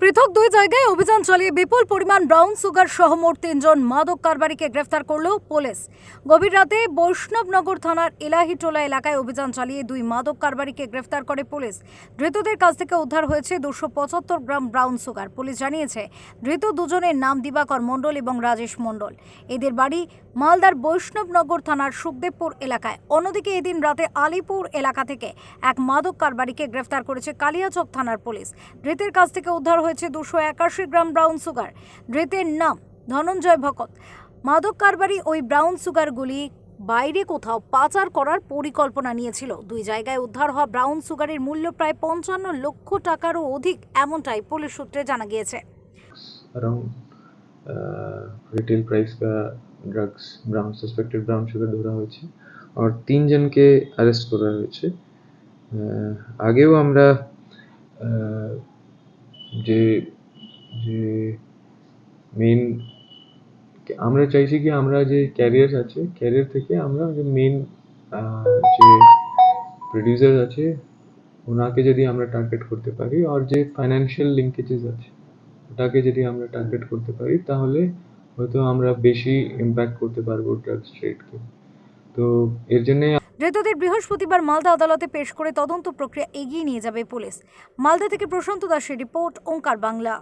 পৃথক দুই জায়গায় অভিযান চালিয়ে বিপুল পরিমাণ ব্রাউন সুগার সহ মোট তিনজন মাদক কারবারিকে গ্রেফতার করল পুলিশ। গভীর রাতে বৈষ্ণবনগর থানার এলাহিটোলা এলাকায় অভিযান চালিয়ে দুই মাদক কারবারিকে গ্রেফতার করে পুলিশ। ধৃতদের কাছ থেকে উদ্ধার হয়েছে দুশো পঁচাত্তর গ্রাম ব্রাউন সুগার। পুলিশ জানিয়েছে, ধৃত দুজনের নাম দিবাকর মণ্ডল এবং রাজেশ মণ্ডল। এদের বাড়ি মালদার বৈষ্ণবনগর থানার সুখদেবপুর এলাকায়। অন্যদিকে এদিন রাতে আলিপুর এলাকা থেকে এক মাদক কারবারিকে গ্রেফতার করেছে কালিয়াচক থানার পুলিশ। ধৃতের কাছ থেকে উদ্ধার হয়েছে দুশো একাশি গ্রাম ব্রাউন সুগার ধৃতের নাম ধনঞ্জয় ভকত মাদক কারবারি ওই ব্রাউন সুগারগুলি বাইরে কোথাও পাচার করার পরিকল্পনা নিয়েছিল দুই জায়গায় উদ্ধার হওয়া ব্রাউন সুগারের মূল্য প্রায় পঞ্চান্ন লক্ষ টাকারও অধিক এমনটাই পুলিশ সূত্রে জানা গিয়েছে अराउंड रिटेल प्राइस का drugs brown suspected brown sugar ধরা হয়েছে আর তিনজনকে অ্যারেস্ট করা হয়েছে আহ, আগেও আমরা আহ, যে যে মেন আমরা চাইছি কি আমরা যে ক্যারিয়ার আছে ক্যারিয়ার থেকে আমরা যে মেন যে প্রডিউসার আছে, ওনাকে যদি আমরা টার্গেট করতে পারি আর যে ফাইন্যান্সিয়াল লিঙ্কেজেস আছে, ওটাকে যদি আমরা টার্গেট করতে পারি, তাহলে হয়তো আমরা বেশি ইম্প্যাক্ট করতে পারব ড্রাগস ট্রেডকে তো এর জন্যে ধৃতদের বৃহস্পতিবার মালদা আদালতে পেশ করে তদন্ত প্রক্রিয়া এগিয়ে নিয়ে যাবে পুলিশ। মালদা থেকে প্রশান্ত দাসের রিপোর্ট, ওঙ্কার বাংলা।